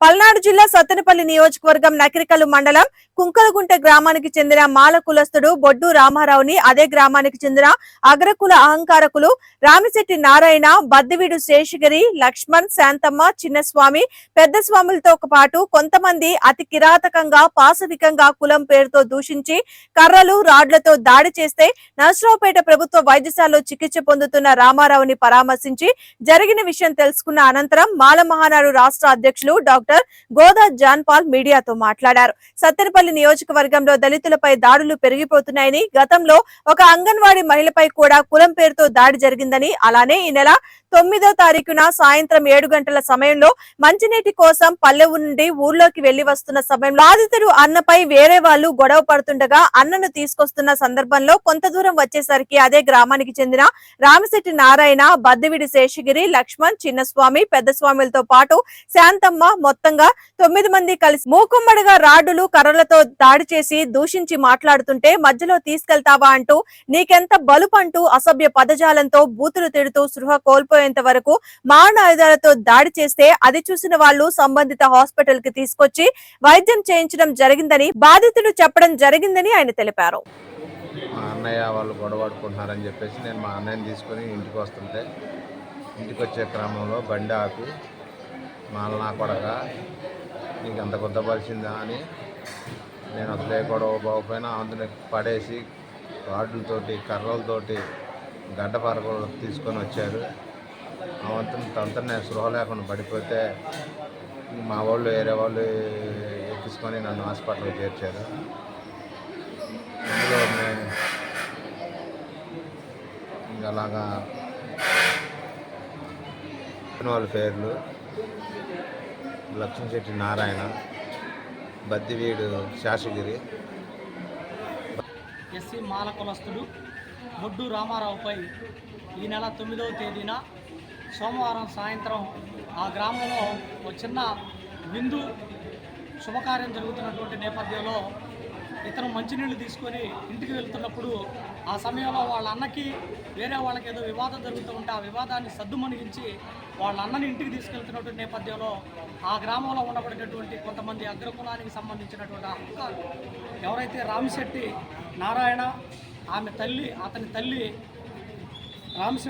పల్నాడు జిల్లా సత్తెనపల్లి నియోజకవర్గం నకిరికల్లు మండలం కుంకలగుంట గ్రామానికి చెందిన మాల కులస్తుడు బొడ్డు రామారావుని అదే గ్రామానికి చెందిన అగ్రకుల అహంకారకులు రామిశెట్టి నారాయణ బద్దివీడు శేషగిరి లక్ష్మణ్ శాంతమ్మ చిన్నస్వామి పెద్ద స్వాములతో పాటు కొంతమంది అతి కిరాతకంగా పాశవికంగా కులం పేరుతో దూషించి కర్రలు రాడ్లతో దాడి చేస్తే నర్సరావుపేట ప్రభుత్వ వైద్యశాలలో చికిత్స పొందుతున్న రామారావుని పరామర్శించి జరిగిన విషయం తెలుసుకున్న అనంతరం మాల మహానాడు రాష్ట్ర అధ్యక్షులు డాక్టర్ గోదా జాన్పాల్ మీడియాతో మాట్లాడారు. సత్తెనపల్లి నియోజకవర్గంలో దళితులపై దాడులు పెరిగిపోతున్నాయని గతంలో ఒక అంగన్వాడీ మహిళపై కూడా కులం పేరుతో దాడి జరిగిందని అలానే ఈ నెల తొమ్మిదో తారీఖున సాయంత్రం ఏడు గంటల సమయంలో మంచినీటి కోసం పల్లె నుండి ఊర్లోకి వెళ్ళి వస్తున్న సమయంలో బాధితుడు అన్నపై వేరే వాళ్ళు గొడవ పడుతుండగా అన్నను తీసుకొస్తున్న సందర్భంలో కొంత దూరం వచ్చేసరికి అదే గ్రామానికి చెందిన రామశెట్టి నారాయణ బద్దవిడి శేషగిరి లక్ష్మణ్ చిన్నస్వామి పెద్ద స్వామిలతో పాటు శాంతమ్మ మొత్తంగా తొమ్మిది మంది కలిసి మూకుమ్మడిగా రాడ్డులు కర్రలతో దాడి చేసి దూషించి మాట్లాడుతుంటే మధ్యలో తీసుకెళ్తావా అంటూ నీకెంత బలుపంటూ అసభ్య పదజాలంతో బూతులు తిడుతూ సృహ కోల్పోయేంత వరకు మారణాయుధాలతో దాడి చేస్తే అది చూసిన వాళ్ళు సంబంధిత హాస్పిటల్కి తీసుకొచ్చి వైద్యం చేయించడం జరిగిందని బాధితులు చెప్పడం జరిగిందని ఆయన తెలిపారు. మా అన్నయ్య వాళ్ళు గొడవడుకుంటున్నారని చెప్పేసి నేను మా అన్నయ్యని తీసుకొని ఇంటికి వస్తుంటే ఇంటికి వచ్చే క్రమంలో బండి ఆపి మా అన్న నా కొడక నీకు అంత గుద్దపరిచిందా అని నేను అసలే గొడవ బాగుపోయినా అందులో పడేసి రాడ్లతోటి కర్రలతోటి గడ్డపార పరకలు తీసుకొని వచ్చారు. ఆ తొందరనే స్పృహ లేకుండా పడిపోతే మా వాళ్ళు వేరే వాళ్ళు ఎక్కించుకొని నన్ను హాస్పిటల్కి చేర్చారు. ఇందులో ఇంకా అలాగా వాళ్ళ పేర్లు లక్ష్మణశెట్టి నారాయణ బద్దివీడు శాసగిరి ఎస్సీ మాల కులస్తుడు బొడ్డు రామారావుపై ఈ నెల తొమ్మిదవ తేదీన సోమవారం సాయంత్రం ఆ గ్రామంలో ఒక చిన్న విందు శుభకార్యం జరుగుతున్నటువంటి నేపథ్యంలో ఇతను మంచినీళ్ళు తీసుకొని ఇంటికి వెళ్తున్నప్పుడు ఆ సమయంలో వాళ్ళ అన్నకి వేరే వాళ్ళకి ఏదో వివాదం జరుగుతూ ఉంటే ఆ వివాదాన్ని సద్దుమణిగించి వాళ్ళ అన్నని ఇంటికి తీసుకెళ్తున్నటువంటి నేపథ్యంలో ఆ గ్రామంలో ఉండబడేటటువంటి కొంతమంది అగ్రకులానికి సంబంధించినటువంటి అహంకారులు ఎవరైతే రామిశెట్టి నారాయణ ఆమె తల్లి అతని తల్లి రామిశెట్టి